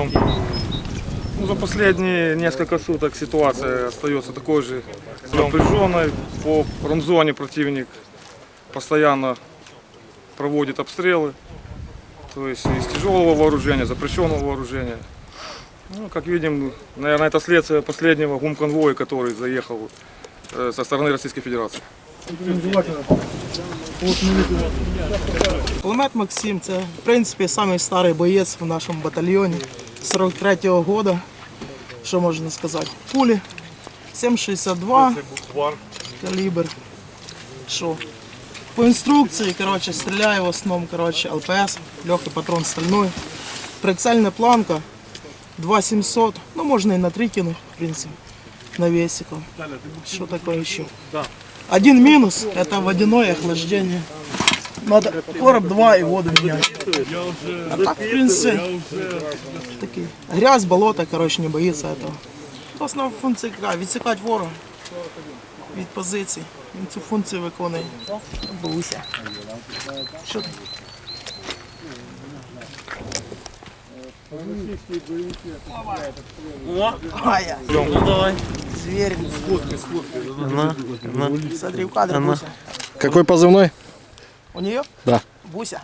съемки. Ну, за последние несколько суток ситуация остается такой же напряженной. По промзоне противник постоянно проводит обстрелы. То есть из тяжелого вооружения, запрещенного вооружения. Ну, как видим, наверное, это следствие последнего гумконвоя, который заехал э, со стороны Российской Федерации. Кулемет Максим це в принципі самий старий боєць в нашому батальйоні 43-го года. Що можна сказати? Пулі 7,62 калібр. Що? По інструкції, коротше, стріляю в основному, коротше, ЛПС, легкий патрон стальной. Прицельна планка 2700, ну можна і на 3 кинуть, в принципі, на весику. Что такое еще? Один минус – это водяное охлаждение. Надо короб 2 и воду менять. А так, в принципе, такий. Грязь, болото, короче, не боится этого. Основна функція яка? Відсікати ворога від позицій. Він цю функцію виконує. Буся. Що ти? А я. Ну давай. Зверь. На, на. Смотри, в кадр Буся. Какой позывной? У нее? Да. Буся.